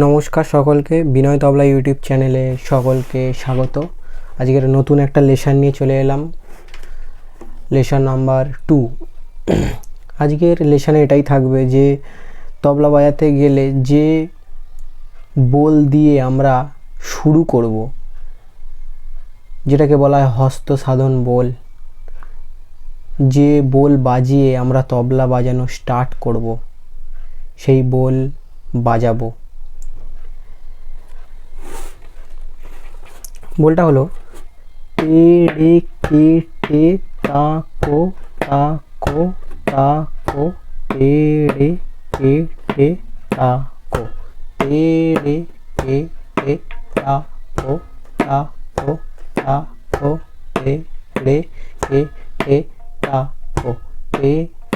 নমস্কার সকলকে, বিনয় তবলা ইউটিউব চ্যানেলে সকলকে স্বাগত। আজকের নতুন একটা লেসন নিয়ে চলে এলাম। Lesson number two. আজকের লেসনে এটাই থাকবে যে, তবলা বাজাতে গেলে যে বোল দিয়ে আমরা শুরু করব, যেটাকে বলা হয় হস্ত সাধন বোল, যে বোল বাজিয়ে আমরা তবলা বাজানো স্টার্ট করব, সেই বোল বাজাবো। বোলটা হলো টে রে কে টে তা কো তা কো তা কো টে রে কে টে তা কো টে রে কে টে তা কো তা কো তা কো টে রে কে টে তা কো টে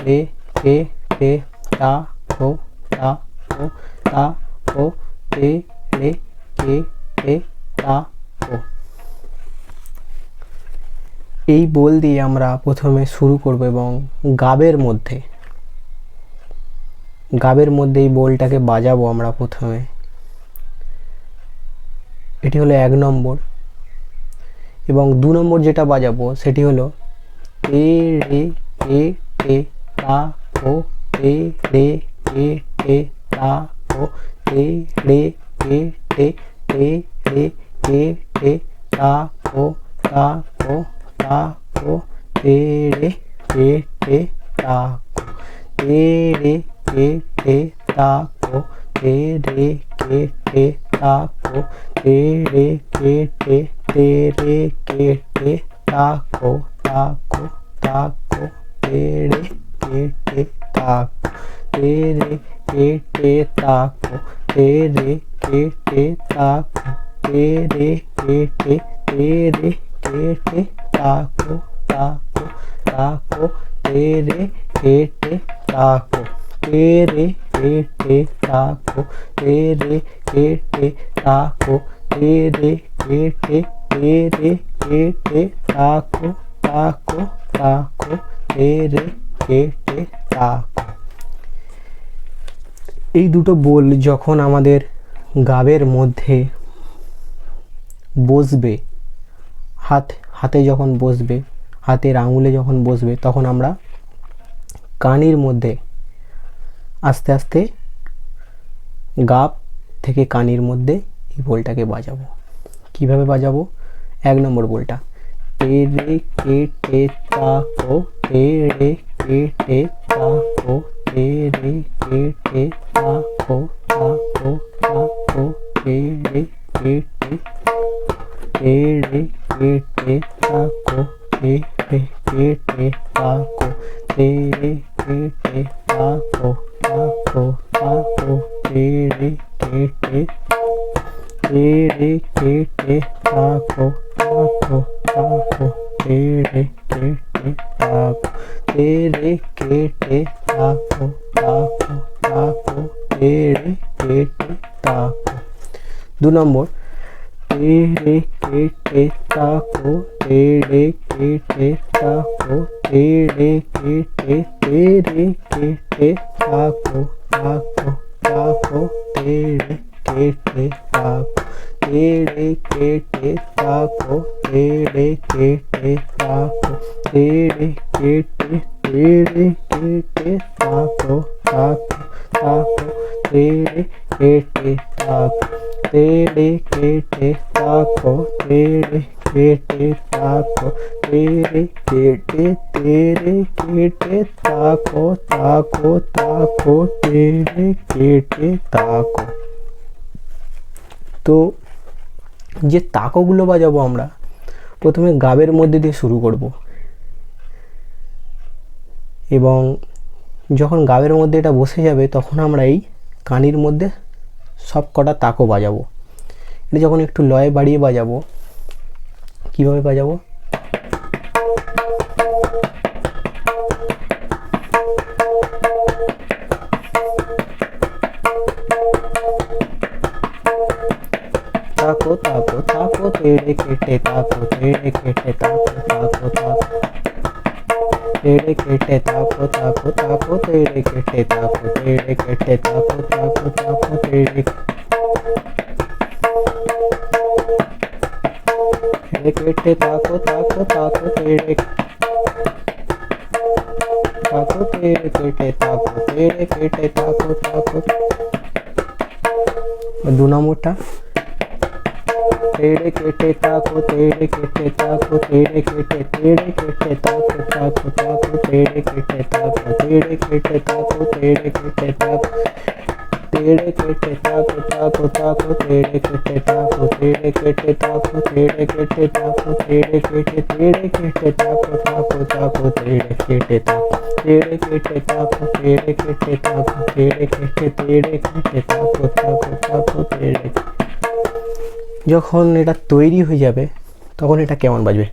রে কে টে তা কো তা কো তা কো টে রে কে টে তা এই বোল দিয়ে আমরা প্রথমে শুরু করব এবং গাবের মধ্যে গাবের মধ্যে এই বোলটাকে বাজাবো আমরা প্রথমে। এটি হলো এক নম্বর। এবং দু নম্বর যেটা বাজাবো সেটি হলো এ রে, এ টে তা, ও তে রে কে টে তা, ও তে রে কে টে তে রে কে টে তা, ও, তা কো ತಾಕೋ ತೇಡೆ ಏಟೆ ತಾಕೋ ತೇಡೆ ಏಟೆ ತಾಕೋ ತೇರೆ ಕೇಟೆ ತಾಕೋ ತೇರೆ ಕೇಟೆ ತೇರೆ ಕೇಟೆ ತಾಕೋ ತಾಕೋ ತಾಕೋ ತೇಡೆ ಕೇಟೆ ತಾಕೋ ತೇರೆ ಕೇಟೆ ತಾಕೋ ತೇರೆ ಕೇಟೆ ತಾಕೋ तेरे केटे तेरे केटे তা কো তা কো তে রে কে টে তা কো তে রে কে টে তা কো তে রে কে টে তা কো তে রে কে টে তে রে কে টে তা কো তা কো তা কো তে রে কে টে তা কো তে রে কে টে তা কো তে রে কে টে তা কো তে রে কে টে তে রে কে টে তা কো তা কো তা কো তে রে কে টে তা কো এই দুটো বোল যখন আমাদের গাবের মধ্যে বসবে, হাত হাতে যখন বসবে, হাতের আঙুলে যখন বসবে, তখন আমরা কানের মধ্যে আস্তে আস্তে গাব থেকে কানের মধ্যে এই বোলটাকে বাজাবো। কীভাবে বাজাবো? এক নম্বর বোলটা। টে রে কে টে তা কো টে রে কে টে তা কো টে রে কে টে তা आखो आखो आखो तेरे के टे तेरे के टे आखो आखो आखो तेरे के टे आखो तेरे के टे आखो आखो आखो तेरे के टे ताको दो नंबर तेरे के टे ताको तेरे के टे ताको ಟೇ ಡೇ ಕೇ ಟೇ ಟೇ ರೇ ಕೇ ಟೇ ಕಾಕೋ ಕಾಕೋ ಕಾಕೋ ಟೇ ಡೇ ಕೇ ಟೇ ಕಾಕೋ ಟೇ ಡೇ ಕೇ ಟೇ ಕಾಕೋ ಟೇ ಡೇ ಕೇ ಟೇ ಕಾಕೋ ಟೇ ಡೇ ಕೇ ಟೇ ಟೇ ಡೇ ಕೇ ಟೇ ಕಾಕೋ ಕಾಕೋ ಕಾಕೋ ಟೇ ಡೇ ಕೇ ಟೇ ಕಾಕೋ ಟೇ ಡೇ ಕೇ ಟೇ ಕಾಕೋ ಟೇ ಡೇ কে টে তা কো তে রে কে টে তে রে কে টে তা যে তাকোগুলো বাজাবো আমরা, প্রথমে গাবের মধ্যে দিয়ে শুরু করব। এবং যখন গাবের মধ্যে এটা বসে যাবে, তখন আমরা এই কানির মধ্যে সব কটা তাকো বাজাবো। এটা যখন একটু লয়ে বাড়িয়ে বাজাবো কীভাবে বাজাবো তাকো তাকো তাকো তেড়ে কেটে তাকো তেড়ে কেটে তাকো তাকো তাকো তেড়ে কেটে তাকো তাকো তাকো তেড়ে কেটে তাকো তেড়ে কেটে তাকো তাকো তাকো তেড়ে ఎక్విటీ తాకు తాకు తాకు తేడే తాకు తేడే కేటే తాకు తేడే కేటే తాకు తాకు दूना मोटा? टेढ़े केटे ताको टेढ़े केटे ताको टेढ़े केटे टेढ़े केटे ताको ताको ताको टेढ़े केटे ताको टेढ़े केटे ताको टेढ़े केटे ताको। তেড়ে কেটে তাকো তাকো তাকো তেড়ে কেটে তাকো তেড়ে কেটে তাকো তেড়ে কেটে তাকো তেড়ে কেটে তেড়ে কেটে তাকো তাকো তাকো তেড়ে কেটে তাকো তেড়ে কেটে তাকো তেড়ে কেটে তাকো তেড়ে কেটে তেড়ে কেটে তাকো তাকো তাকো তেড়ে যখন এটা তৈরি হয়ে যাবে তখন এটা কেমন বাজবে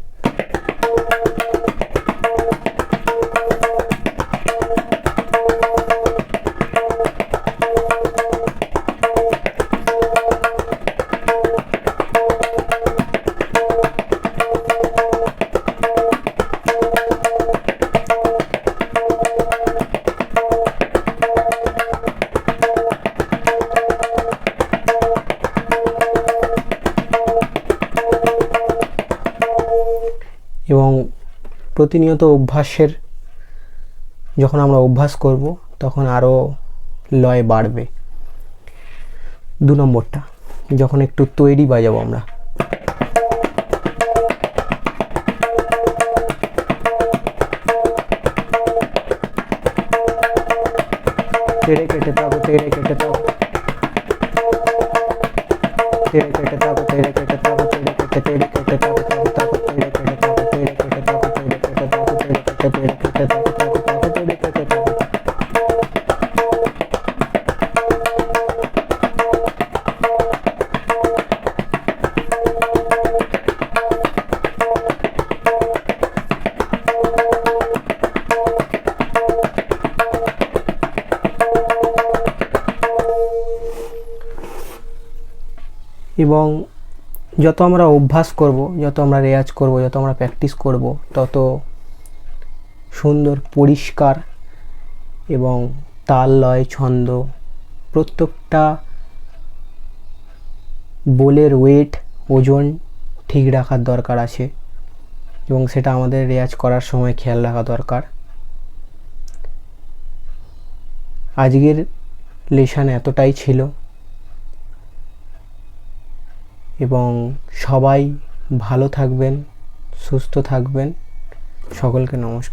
প্রতিনিয়ত অভ্যাসের যখন আমরা অভ্যাস করব, তখন আরও লয় বাড়বে। দু নম্বরটা, যখন একটু তৈরি বাজাবো আমরা। তেড়ে কেটে থাকো, তেড়ে কেটে থাকো। তেড়ে কেটে থাকো, তেড়ে কেটে থাকো তেড়ে কেটে তেড়ে কেটে থাকো। এবং যত আমরা অভ্যাস করব, যত আমরা রেয়াজ করব, যত আমরা প্র্যাকটিস করব, তত সুন্দর, পরিষ্কার এবং তাল, লয়, ছন্দ, প্রত্যেকটা বোলের ওয়েট ওজন ঠিক রাখার দরকার আছে এবং সেটা আমাদের রেয়াজ করার সময় খেয়াল রাখা দরকার। আজকের লেশান এতটাই ছিল। এবং সবাই ভালো থাকবেন সুস্থ থাকবেন। সকলকে নমস্কার।